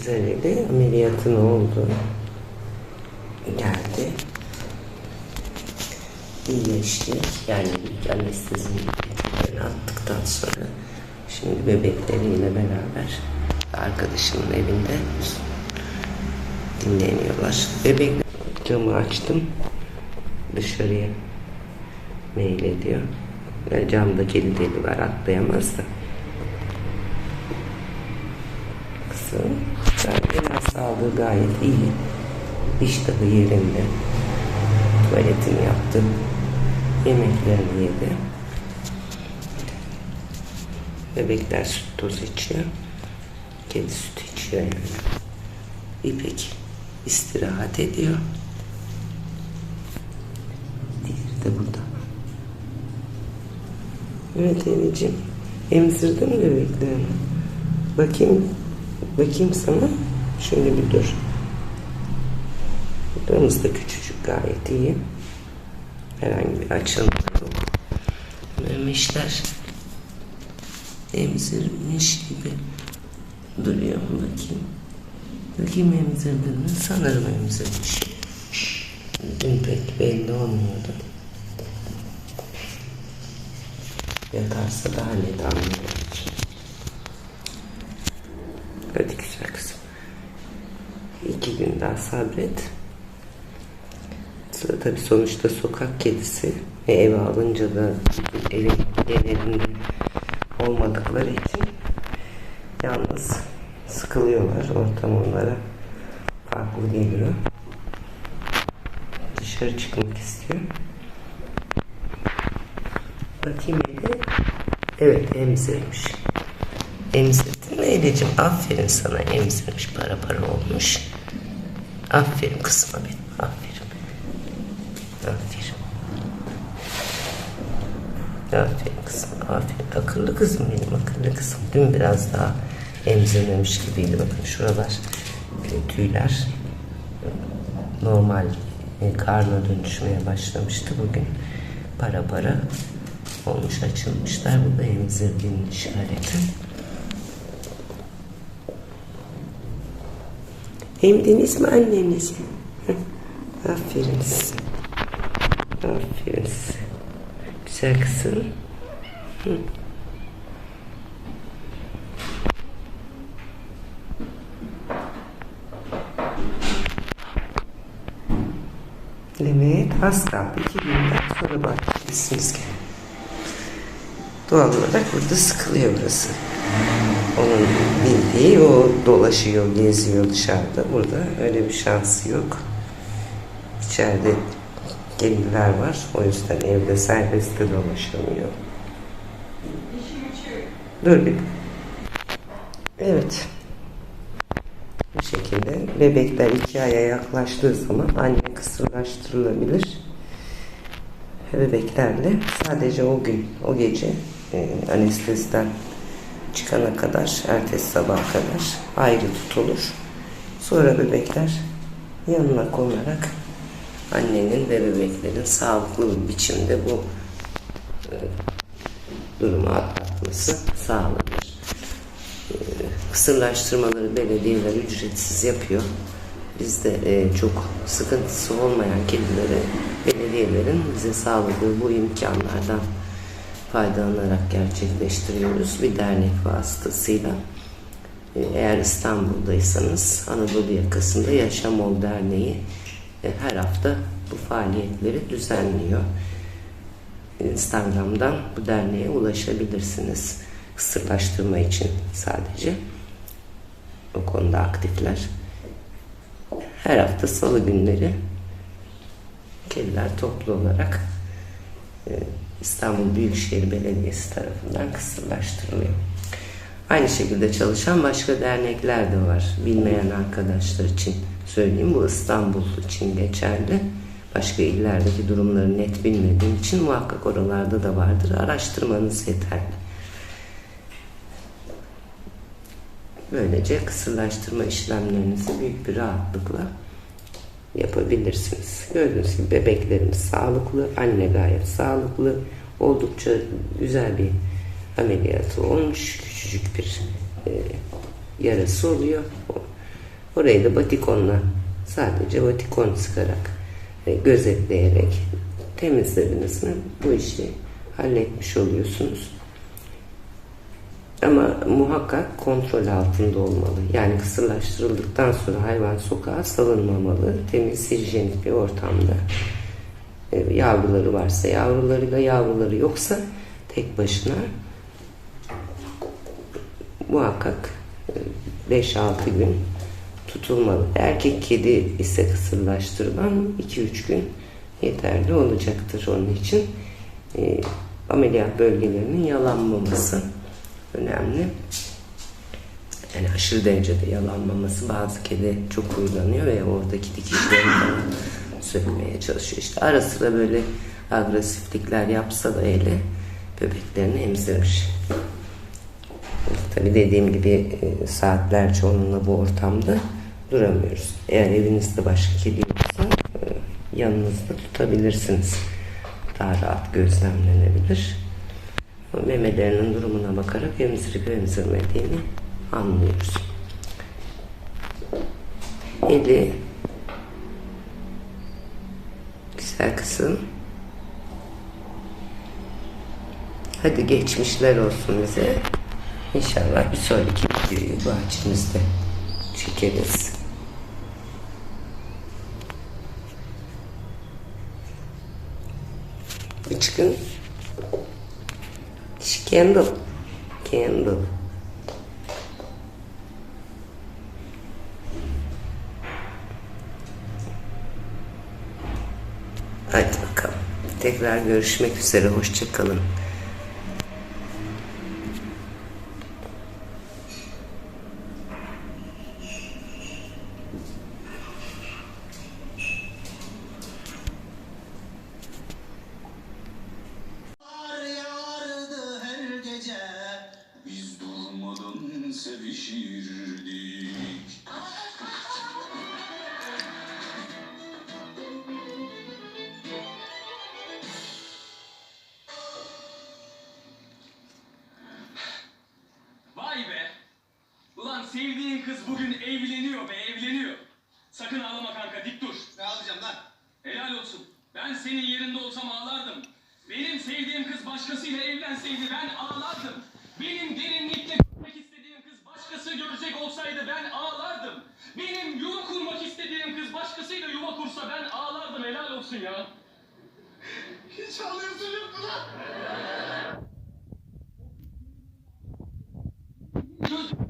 Sezaryen'de ameliyatın oldu. Geldi. İyileşti. Yani ilk anestezini attıktan sonra şimdi bebekleriyle beraber arkadaşımın evinde dinleniyorlar. Bebek camı açtım. Dışarıya mail ediyor. Yani camda kedi deli var atlayamaz da. Kızım genel sağlığı gayet iyi. İştahı yerinde. Tuvaletini yaptı. Yemeklerini yedi. Bebekler süt tozu içiyor. Kedi sütü içiyor yani. İpek istirahat ediyor. Diğeri de burada. Evet Enicim. Emzirdin mi bebeklerini? Bakayım. Bakayım sana. Şöyle bir dur. Buramız da küçücük gayet iyi. Herhangi bir açılma yok. Memişler emzirmiş gibi duruyor. Bakayım. Bakayım emzirdin mi? Sanırım emzirmiş. Dün pek belli olmuyordu. Yatarsa daha net anlayabilir. Hadi güzel kızım. İki gün daha sabret. Sonra Tabii sonuçta sokak kedisi ve eve alınca da evin genelinde olmadıkları için yalnız sıkılıyorlar. Ortam onlara farklı geliyor. Dışarı çıkmak istiyor. Bakayım Eli. Evet emzirmiş. Emzirdin mi Eli'cim? Aferin sana emzirmiş para para olmuş. Aferin kızıma benim. Aferin. Aferin. Aferin kızım. Aferin. Akıllı kızım benim. Akıllı kızım. Dün biraz daha emzirmemiş gibiydi. Bakın şuralar tüyler normal e, karnına dönüşmeye başlamıştı. Bugün para para olmuş açılmışlar. Bu da emzirdiğinin işareti. Emdiniz mi annenizi? Aferin size. Aferin size. Güzel kızım. Hı. Evet, kaldı. İki günden sonra gene. Doğal olarak burada sıkılıyor burası. Onun bildiği o dolaşıyor, geziyor dışarıda. Burada öyle bir şansı yok. İçeride gelinler var. O yüzden evde serbest de dolaşamıyor. Dur bir. Evet. Bu şekilde bebekler iki aya yaklaştığı zaman anne kısırlaştırılabilir. Bebeklerle sadece o gün, o gece e, anesteziden çıkana kadar, ertesi sabah kadar ayrı tutulur. Sonra bebekler yanına konarak annenin ve bebeklerin sağlıklı bir biçimde bu e, durumu atlatması sağlanır. E, kısırlaştırmaları belediyeler ücretsiz yapıyor. Bizde e, çok sıkıntısı olmayan kedilere belediyelerin bize sağladığı bu imkanlardan faydalanarak gerçekleştiriyoruz bir dernek vasıtasıyla. E, Eğer İstanbul'daysanız Anadolu yakasında Yaşam Ol Derneği e, her hafta bu faaliyetleri düzenliyor. Instagram'dan bu derneğe ulaşabilirsiniz. Kısırlaştırma için sadece. O konuda aktifler. Her hafta salı günleri kediler toplu olarak e, İstanbul Büyükşehir Belediyesi tarafından kısırlaştırılıyor. Aynı şekilde çalışan başka dernekler de var. Bilmeyen arkadaşlar için söyleyeyim. Bu İstanbul için geçerli. Başka illerdeki durumları net bilmediğim için muhakkak oralarda da vardır. Araştırmanız yeterli. Böylece kısırlaştırma işlemlerinizi büyük bir rahatlıkla yapabilirsiniz. Gördüğünüz gibi bebeklerimiz sağlıklı, anne gayet sağlıklı, oldukça güzel bir ameliyatı olmuş, küçücük bir e, yarası oluyor. Orayı da batikonla sadece batikon sıkarak ve gözetleyerek temizlediniz mi bu işi halletmiş oluyorsunuz. Ama muhakkak kontrol altında olmalı. Yani kısırlaştırıldıktan sonra hayvan sokağa salınmamalı. Temiz, hijyenik bir ortamda. E, Yavruları varsa yavrularıyla, yavruları yoksa tek başına muhakkak e, 5-6 gün tutulmalı. Erkek kedi ise kısırlaştırılan 2-3 gün yeterli olacaktır onun için. E, ameliyat bölgelerinin yalanmaması önemli. Yani aşırı derecede yalanmaması bazı kedi çok huylanıyor ve oradaki dikişleri falan sökmeye çalışıyor. İşte ara sıra böyle agresiflikler yapsa da hele bebeklerini emzirmiş. Tabii dediğim gibi e, saatlerce onunla bu ortamda duramıyoruz. Eğer evinizde başka kedi yoksa e, yanınızda tutabilirsiniz. Daha rahat gözlemlenebilir. Memelerinin durumuna bakarak emzirip emzirmediğini anlıyoruz. Eli güzel kızım. Hadi geçmişler olsun bize. İnşallah bir sonraki videoyu bahçemizde çekeriz. Çıkın. Candle. Candle. Hadi bakalım. Tekrar görüşmek üzere. Hoşçakalın. Kız bugün evleniyor be evleniyor. Sakın ağlama kanka dik dur. Ne alacağım lan? Helal olsun. Ben senin yerinde olsam ağlardım. Benim sevdiğim kız başkasıyla evlenseydi ben ağlardım. Benim derinlikle görmek istediğim kız başkası görecek olsaydı ben ağlardım. Benim yuva kurmak istediğim kız başkasıyla yuva kursa ben ağlardım. Helal olsun ya. Hiç ağlıyorsun yok mu lan? Göz-